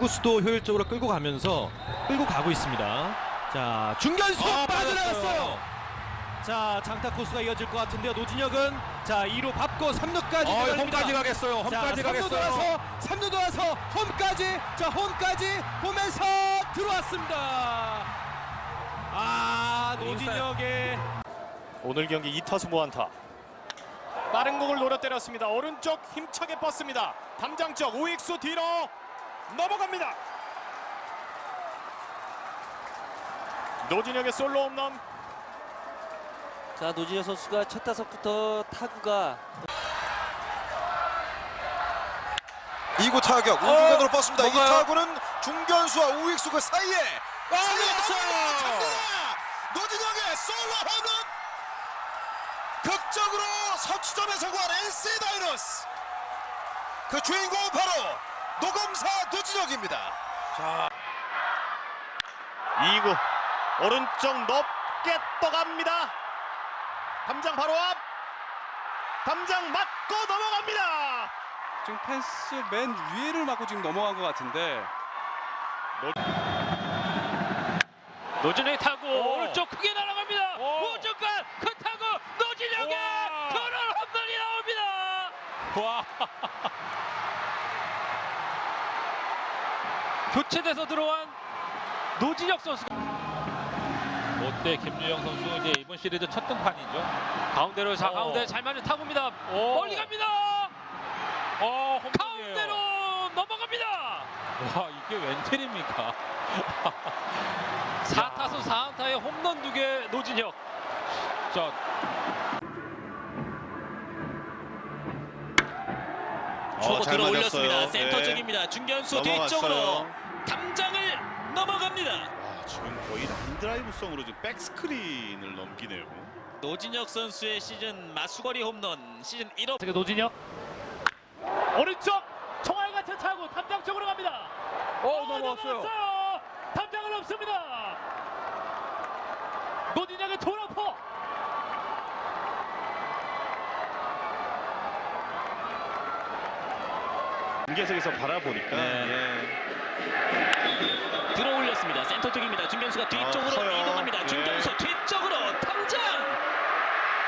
투구수도 효율적으로 끌고 가면서 끌고 가고 있습니다. 자 중견수 아, 빠져나갔어요. 자 장타 코스가 이어질 것 같은데요. 노진혁은 자 2루 밟고 3루까지 어. 홈까지 가겠어요. 자, 홈까지 3루 가겠어요. 돌아서 3루 돌아서 홈까지 자 홈까지 홈에서 들어왔습니다. 아 노진혁의 오늘 경기 2타수 무안타. 빠른 공을 노려 때렸습니다. 오른쪽 힘차게 뻗습니다. 담장 쪽 우익수 뒤로 넘어갑니다. 노진혁의 솔로 홈런. 자 노진혁 선수가 첫 타석부터 타구가 2구 타격 우중간으로 뻗습니다. 이 타구는 중견수와 우익수 그 사이에 사이에 넘어갑니다. 잡니다. 노진영의 솔로 홈런 극적으로 선취점에 성공한 NC 다이노스 그 주인공은 바로 노검사 노진혁입니다. 2구 오른쪽 높게 떠갑니다. 담장 바로 앞. 담장 맞고 넘어갑니다. 지금 펜스 맨 위에를 맞고 지금 넘어간 것 같은데 노진혁이 타고 오. 오른쪽 크게 날아갑니다. 오. 우중간 그 타고 노진혁의 와. 그런 홈런이 나옵니다. 와. 교체돼서 들어온 노진혁 선수가 롯데 김주영 선수 이제 이번 시리즈 첫 등판이죠. 가운데로 자 어. 가운데 잘 맞는 타구입니다. 오. 멀리 갑니다. 어, 가운데로 넘어갑니다. 와 이게 웬텔입니까? 4타수 4안타에 홈런 2개 노진혁. 자 초고 잘 들어. 올렸습니다. 센터 네. 쪽입니다. 중견수 넘어갔어요. 뒤쪽으로 담장을 넘어갑니다. 아, 지금 거의 라인드라이브성으로 지금 백스크린을 넘기네요. 노진혁 선수의 시즌 마수거리 홈런 시즌 1호 어떻게 노진혁 오른쪽 총알 같은 타구 담장 쪽으로 갑니다. 어 넘어왔어요 넘어갔어요. 담장은 없습니다. 노진혁의 도로포. 중계석에서 바라보니까 네. 예. 들어 올렸습니다. 센터 쪽입니다. 중견수가 뒤쪽으로 아. 이동합니다. 네. 중견수 뒤쪽으로 담장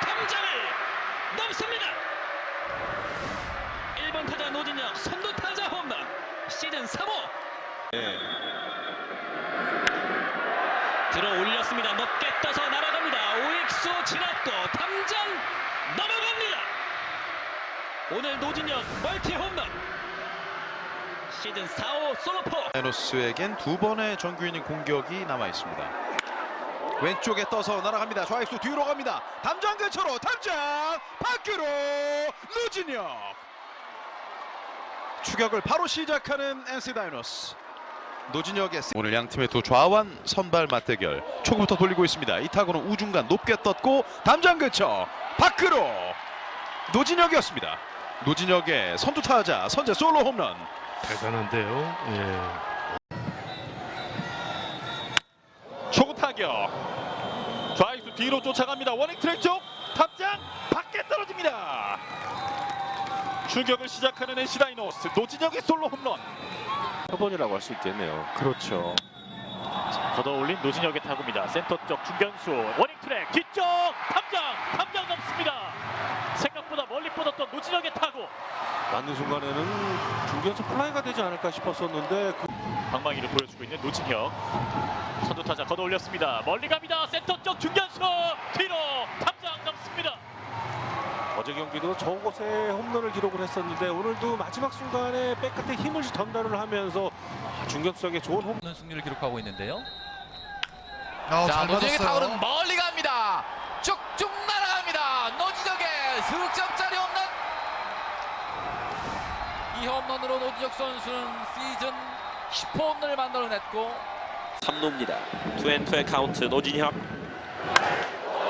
담장을 넘습니다. 1번 타자 노진혁 선두 타자 홈런 시즌 3호 예. 들어 올렸습니다. 높게 떠서 날아갑니다. 오익수 지났고 담장 넘어갑니다. 오늘 노진혁 멀티 홈런 시즌 4호 솔로포 다이노스에겐 두 번의 정규 이닝 공격이 남아 있습니다. 왼쪽에 떠서 날아갑니다. 좌익수 뒤로 갑니다. 담장 근처로 담장 밖으로 노진혁 추격을 바로 시작하는 NC 다이노스 노진혁의 세- 오늘 양 팀의 두 좌완 선발 맞대결 초구부터 돌리고 있습니다. 이 타구는 우중간 높게 떴고 담장 근처 밖으로 노진혁이었습니다. 노진혁의 선두 타자 선제 솔로 홈런 대단한데요. 예. 초구 타격. 좌익수 뒤로 쫓아갑니다. 워닝 트랙 쪽 탑장 밖에 떨어집니다. 추격을 시작하는 NC 다이노스 노진혁의 솔로 홈런. 표본이라고 할 수 있겠네요. 그렇죠. 걷어올린 노진혁의 타구입니다. 센터 쪽 중견수 워닝 트랙 뒤쪽 탑장 탑장 넘습니다. 생각보다 멀리 뻗었던 노진혁의 타구. 맞는 순간에는 중견수 플라이가 되지 않을까 싶었었는데 그 방망이를 보여주고 있는 노진혁. 선두 타자 걷어 올렸습니다. 멀리 갑니다. 센터 쪽 중견수 뒤로 탑장 넘습니다. 어제 경기도 저곳에 홈런을 기록을 했었는데 오늘도 마지막 순간에 백끝에 힘을 전달을 하면서 아, 중견수에게 좋은 홈 홈런 승리를 기록하고 있는데요. 자, 노진혁의 타구는 멀리 갑니다. 쭉쭉 날아갑니다. 노진혁의 승점짜리 홈런. 이 홈런으로 노진혁 선수는 시즌 10호 홈런을 만들어냈고 3루입니다. 투앤투의 카운트 노진혁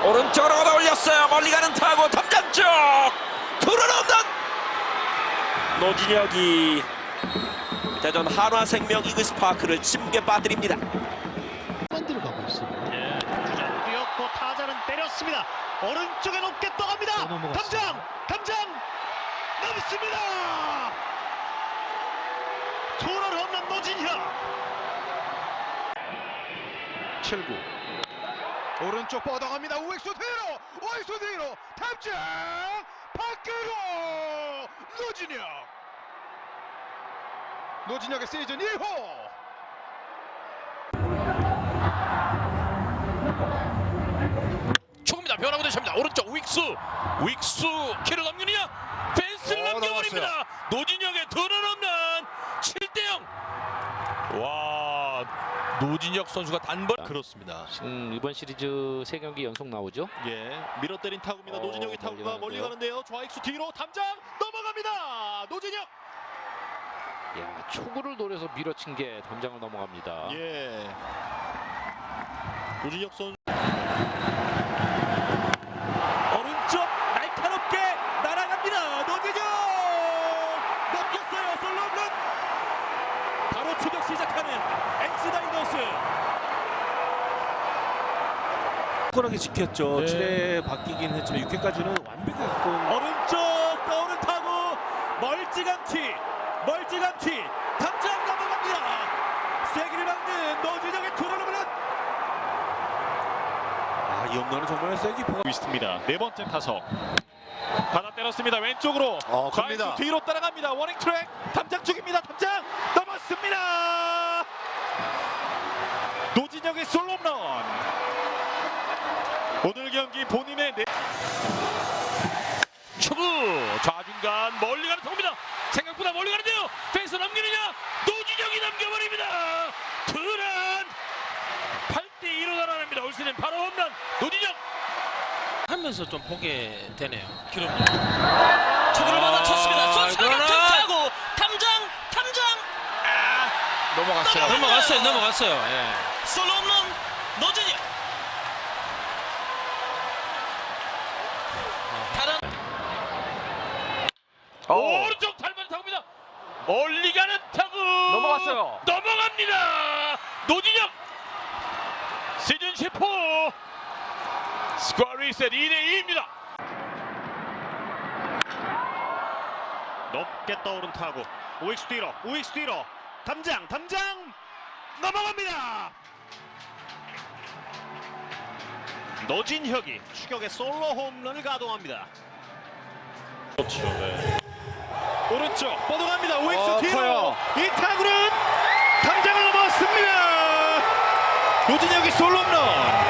오른쪽으로 올렸어요. 멀리 가는 타구 담장 쪽 투런 홈런 노진혁이 대전 한화생명 이글스 파크를 침게 빠뜨립니다. 예, 주자 뛰었고 타자는 때렸습니다. 오른쪽에 높게 떠갑니다. 담장, 담장 넘습니다. 투런 없는 노진혁. 7구 오른쪽 뻗어갑니다. 우익수 뒤로, 우익수 뒤로 탐장 밖으로 노진혁. 노진혁의 시즌 1호. 변화구 대시합니다 오른쪽 윅수 윅수 키를 넘기느냐 펜스를 넘겨버립니다 노진혁의 두는 없는 7대0 와 노진혁 선수가 단번 그렇습니다. 음, 이번 시리즈 세 경기 연속 나오죠. 예, 밀어 때린 타구입니다. 어, 노진혁의 타구가 멀리 가는데요. 가는데요. 좌익수 뒤로 담장 넘어갑니다. 노진혁. 야, 초구를 노려서 밀어친 게 담장을 넘어갑니다. 예. 노진혁 선수 오른쪽 날카롭게 날아갑니다. 노진혁 넘겼어요. 솔로홈런 바로 추격 시작하는 NC 다이노스. 끈하게 지켰죠. 네. 7회 바뀌긴 했지만 6회까지는 완벽히 가까운 오른쪽 떠오른 타구 멀찌감치 멀찌감치 당장 넘어갑니다. 세기를 막는 노진혁의 투런홈런 아, 이 홈런은 정말 세기포가 있습니다. 네 번째 타석. 받아 때렸습니다. 왼쪽으로. 어, 좌익수 뒤로 따라갑니다. 워닝 트랙. 담장 쪽입니다. 담장 넘었습니다. 노진혁의 솔로홈런. 오늘 경기 본인의 네 초구 좌중간 멀리 가는 통입니다. 생각보다 멀리 가는데요. 펜스 넘기느냐? 노진혁이 넘겨버립니다. 드란 8대 2로 달아납니다. 올 시즌 바로 홈런 노진혁. 하면서 좀 보게 되네요. 기록 초구를 받아쳤습니다. 손사격 타고 탐장 탐장 넘어갔어요. 넘어갔어요 넘어갔어요. 예. 솔로 홈런 노진혁. 다른 오른쪽 달만 타고입니다. 멀리 가는 타구. 넘어갔어요. 넘어갑니다. 노진혁. 시즌 10호 스코어 리셋 2대 2입니다. 높게 떠오른 타구. 우익수 뒤로. 우익수 뒤로. 담장. 담장 넘어갑니다. 노진혁이 추격의 솔로 홈런을 가동합니다. 그렇죠. 오른쪽 뻗어갑니다. 우익수 뒤로. 이 타구는 담장을 넘었습니다. 노진혁이 솔로 홈런.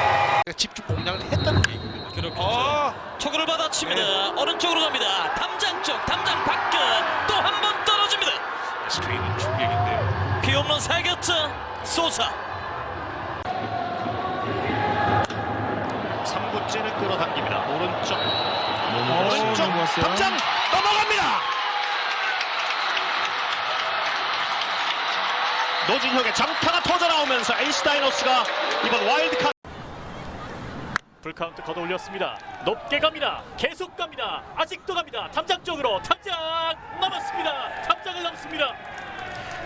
집중 공략을 했다는 얘기입니다. 그렇겠죠. 초구를 받아칩니다. 오른쪽으로 갑니다. 담장 쪽 담장 밖또 한 번 떨어집니다. 스크린은 충격인데요 피홈런 4개째 소사 3구째는 끌어당깁니다. 오른쪽. 오른쪽. 담장 넘어갑니다. 노진혁의 장타가 터져 나오면서 에이스 다이노스가 이번 와일드카 풀카운트 걷어 올렸습니다. 높게 갑니다. 계속 갑니다. 아직도 갑니다. 탐장 쪽으로 탐장 넘었습니다. 탐장을 넘습니다.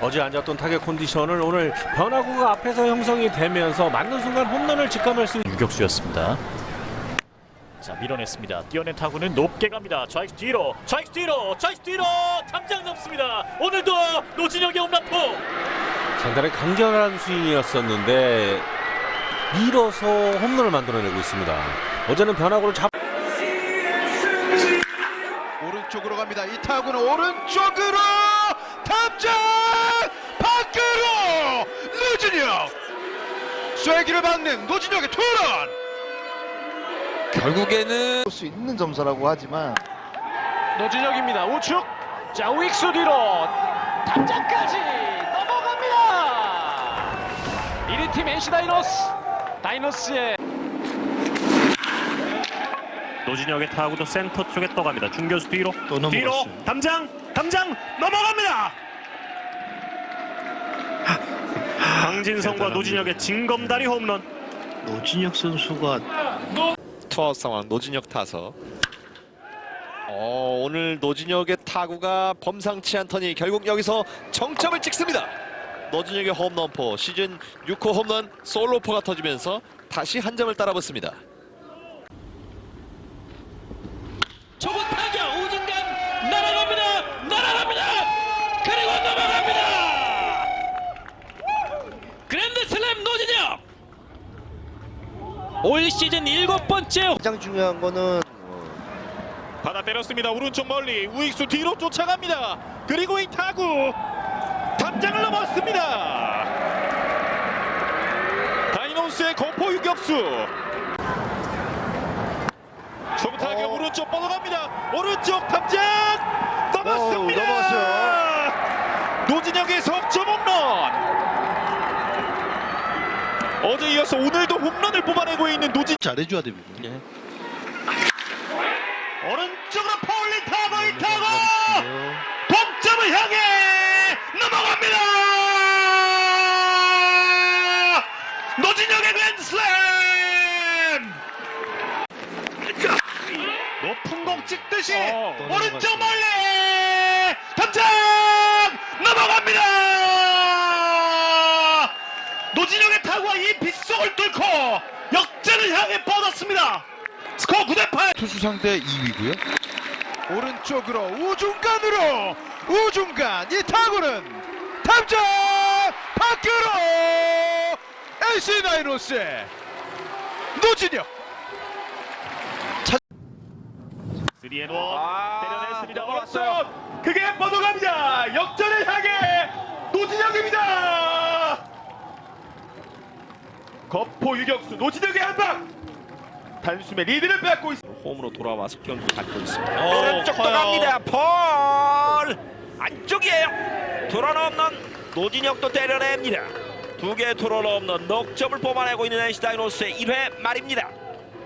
어제 앉았던 타격 컨디션을 오늘 변화구가 앞에서 형성이 되면서 맞는 순간 홈런을 직감할 수 있는 유격수였습니다. 자 밀어냈습니다. 뛰어낸 타구는 높게 갑니다. 좌익 뒤로, 좌익 뒤로, 좌익 뒤로 탐장 넘습니다. 오늘도 노진혁의 홈런포. 상당히 간결한 스윙이었었는데 밀어서 홈런을 만들어내고 있습니다. 어제는 변화구를 잡 오른쪽으로 갑니다. 이 타구는 오른쪽으로 탑장 밖으로 노진혁 쐐기를 박는 노진혁의 투런 결국에는 수 있는 점수라고 하지만 노진혁입니다. 우측. 자 우익수 뒤로 탐장까지 넘어갑니다. 1위 팀 NC 다이노스. 다이노스의 노진혁의 타구도 센터 쪽에 떠갑니다. 중교수 뒤로. 또 뒤로 넘어갔어요. 담장 담장 넘어갑니다. 강진성과 노진혁의 징검다리 홈런. 노진혁 선수가 투아웃 상황 노진혁 타석. 어, 오늘 노진혁의 타구가 범상치 않더니 결국 여기서 정점을 찍습니다. 노진혁의 홈런포 시즌 6호 홈런 솔로포가 터지면서 다시 한 점을 따라붙습니다. 초구 타격 우중간 날아갑니다 날아갑니다 그리고 넘어갑니다 그랜드 슬램 노진혁 올 시즌 일곱 번째 가장 중요한 거는 받아 때렸습니다. 오른쪽 멀리 우익수 뒤로 쫓아갑니다. 그리고 이 타구 넘었습니다. 다이노스의 거포 유격수. 초구 타격 오른쪽 뻗어갑니다. 오른쪽 담장 넘었습니다. 어우, 넘어갔어요. 노진혁의 석점 홈런. 어제 이어서 오늘도 홈런을 뽑아내고 있는 노진. 잘해줘야 됩니다. 오른쪽으로 파울린 타고 이 타고 동점을 향해 넘어갑니다. 노진혁의 그랜드슬램. 높은 공 찍듯이 오른쪽 멀리 담장 넘어갑니다. 노진혁의 타구가 이 빗속을 뚫고 역전을 향해 뻗었습니다. 스코어 9대 8. 투수 상대 2위고요. 오른쪽으로 우중간으로 우중간 이 타구는 탑장 밖으로 NC 다이노스의 노진 혁 3앤 원 때려냈습니다. 오른쪽 그게 뻗어갑니다. 역전을 향해 노진혁입니다. 거포 유격수 노진혁의 한방 단숨에 리드를 뺏고 있습니다. 홈으로 돌아와서 경기 갖고 있습니다. 오른쪽도 갑니다. 볼 안쪽이에요. 투런 없는 노진혁도 때려냅니다. 두 개의 투런 없는 넉점을 뽑아내고 있는 NC 다이노스의 1회 말입니다.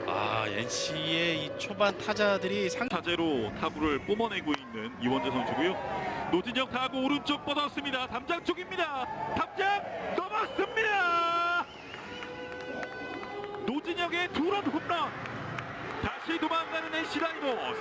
아 NC의 이 초반 타자들이 상 타제로 타구를 뿜어내고 있는 이원재 선수고요. 노진혁 타구 오른쪽 뻗었습니다. 담장 쪽입니다. 담장 넘었습니다. 노진혁의 두런 홈런. 다시 도망가는 NC 다이노스.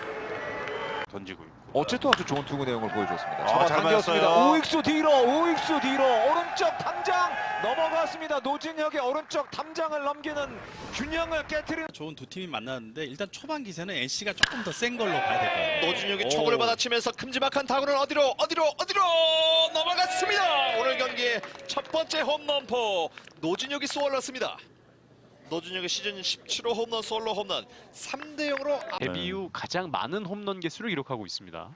던지고 있고. 어쨌든 아주 좋은 투구 내용을 보여줬습니다. 아, 잘 당겼습니다. 맞았어요. 우익수 뒤로 우익수 뒤로 오른쪽 담장 넘어갔습니다. 노진혁의 오른쪽 담장을 넘기는 균형을 깨뜨리는 좋은 두 팀이 만났는데 일단 초반 기세는 NC가 조금 더 센 걸로 봐야 될 것 같아요. 노진혁이 초구를 받아치면서 큼지막한 타구는 어디로 어디로 어디로 넘어갔습니다. 오늘 경기의 첫 번째 홈런포 노진혁이 쏘아올랐습니다. 노진혁의 시즌 17호 홈런 솔로 홈런 3대 0으로 데뷔 이후 가장 많은 홈런 개수를 기록하고 있습니다.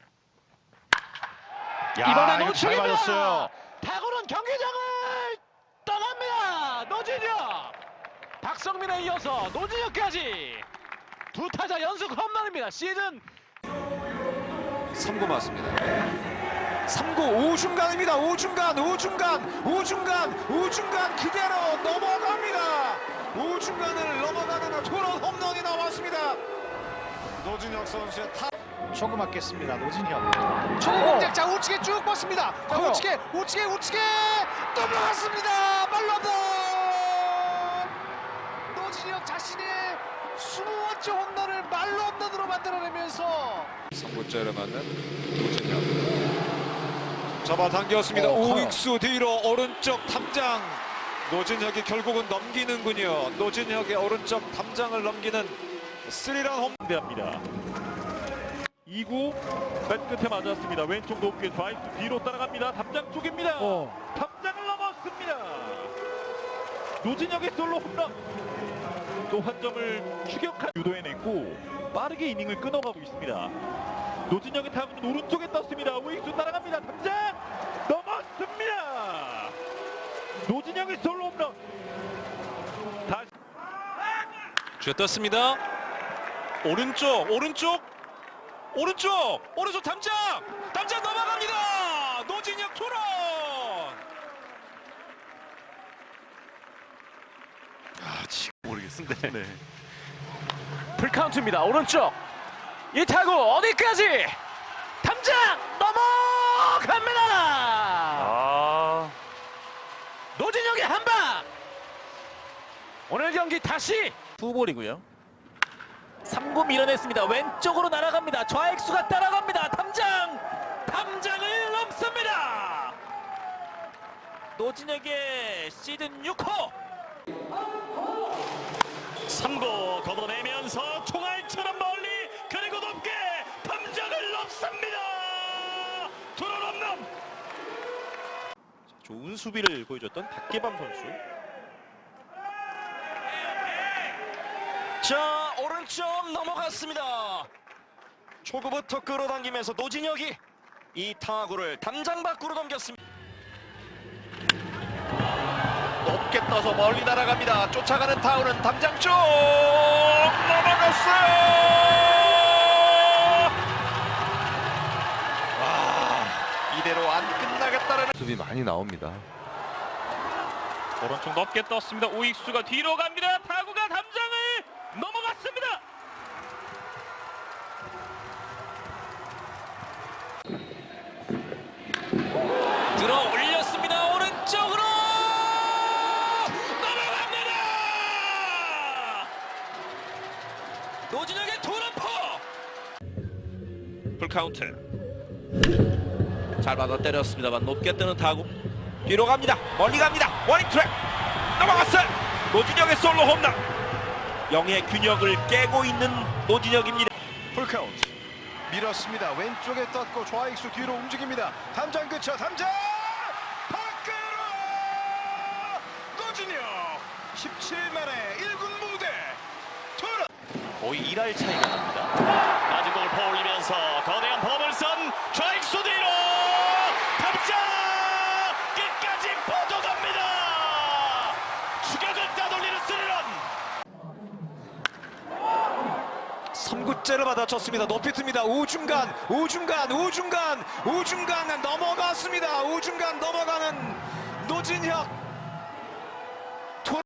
이번에 노출이 맞았어요. 타구는 경기장을 떠납니다. 노진혁 박성민에 이어서 노진혁까지 두 타자 연속 홈런입니다. 시즌 3구 맞습니다. 3구 우중간입니다. 우중간 우중간 우중간 우중간 그대로 넘어갑니다. 우중간을 넘어가는 투런 홈런이 나왔습니다. 노진혁 선수의 타 초구 맞겠습니다. 노진혁. 초구 공작 자 우측에 쭉 뻗습니다. 자 우측에 우측에 우측에 넘어갔습니다. 말로던 노진혁 자신의 20번째 홈런을 말로 홈런으로 만들어내면서 3구째를 맞는 노진혁. 잡아당겼습니다. 우익수 뒤로 오른쪽 탐장. 노진혁이 결국은 넘기는군요. 노진혁의 오른쪽 탐장을 넘기는 스리런 홈. 대합니다. 2구 맨 끝에 맞았습니다. 왼쪽 높게 좌익수 뒤로 따라갑니다. 담장 쪽입니다. 담장을 넘었습니다. 노진혁의 솔로 홈런. 또 한 점을 추격한 유도해냈고 빠르게 이닝을 끊어가고 있습니다. 노진혁의 타구는 오른쪽에 떴습니다. 우익수 따라갑니다. 담장 넘었습니다. 노진혁의 솔로 홈런. 다시 쥐어떴습니다. 오른쪽, 오른쪽, 오른쪽, 오른쪽 담장, 담장 넘어갑니다. 노진혁 투런. 모르겠는데. 네. 풀카운트입니다. 오른쪽. 이 타구 어디까지? 담장 넘어갑니다. 아. 노진혁의 한 방. 오늘 경기 다시 투볼이고요. 3구 밀어냈습니다. 왼쪽으로 날아갑니다. 좌익수가 따라갑니다. 탐장! 탐장을 넘습니다. 노진혁의 시즌 6호 3구 걷어내면서 총알처럼 멀리 그리고 높게 탐장을 넘습니다. 투런 홈런 좋은 수비를 보여줬던 박계밤 선수. 자 오른쪽 넘어갔습니다. 초구부터 끌어당기면서 노진혁이 이 타구를 담장 밖으로 넘겼습니다. 높게 떠서 멀리 날아갑니다. 쫓아가는 타구는 담장 쪽 넘어갔어요. 와 이대로 안 끝나겠다는 수비 많이 나옵니다. 오른쪽 높게 떴습니다. 우익수가 뒤로 갑니다. 타구가 담장을 넘어갔습니다. 들어 올렸습니다. 오른쪽으로 넘어갑니다. 노진혁의 투런포. 풀카운트. 잘 받아 때렸습니다만 높게 뜨는 타구. 뒤로 갑니다. 멀리 갑니다. 원닝 트랙. 넘어갔어요. 노진혁의 솔로 홈런. 영의 균형을 깨고 있는 노진혁입니다. 풀카운트. 밀었습니다. 왼쪽에 떴고 좌익수 뒤로 움직입니다. 담장 그쳐 담장 밖으로 노진혁 17만에 1군 무대 투런 거의 1할 차이가 납니다. 낮은 공을 퍼올리면서 거대한 버블선 좌익수 뒤로 탑장 끝까지 뻗어갑니다. 추격을 따돌리는 스리런 3구째를 받아쳤습니다 높이 틉니다 우중간 우중간 우중간 우중간 넘어갔습니다 우중간 넘어가는 노진혁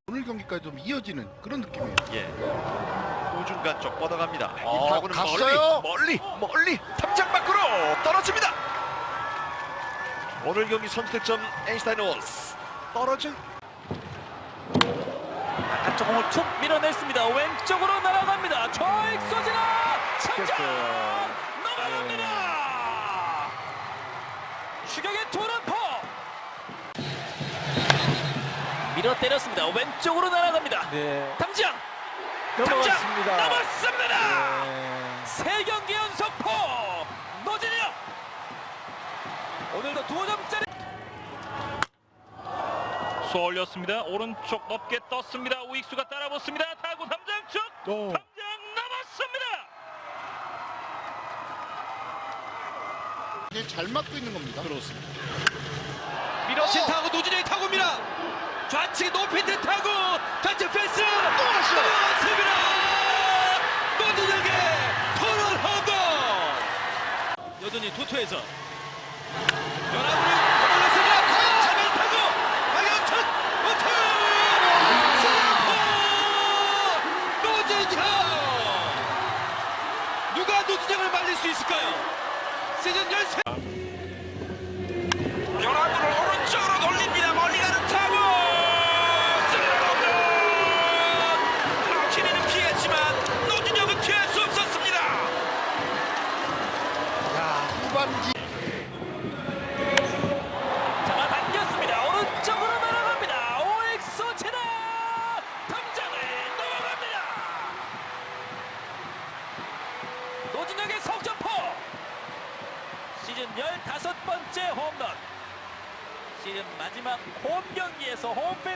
오늘 경기까지 좀 이어지는 그런 느낌이에요. 예. 우중간 쪽 뻗어갑니다. 어, 이 타구는 갔어요? 멀리 멀리 멀리 탑장 밖으로 떨어집니다. 오늘 경기 선수 득점 에인슈타인 올스 떨어진 한쪽 공을 툭 밀어냈습니다. 왼쪽으로 날아갑니다. 좌익수 지나 참장 넘어갑니다. 추격의 투런포 밀어 때렸습니다. 왼쪽으로 날아갑니다. 담장 넘어갔습니다. 넘었습니다. 세 경기 연속 포 노진혁 오늘도 두 점짜리 쏘 올렸습니다. 오른쪽 높게 떴습니다. 우익수가 따라붙습니다. 타구 담장 쪽 담장 남았습니다. 이게 잘 맞고 있는 겁니다. 그렇습니다. 밀어친 타구 노진혁의 타구입니다. 좌측 높이 뜻하고 좌측 패스! 넘어갔습니다 노두에게 토론 허건 여전히 토토에서. 연합을 올렸습니다. 차면 타고 박영천 어트 슬퍼 노준현 누가 노준현을 말릴 수 있을까요? 시즌 13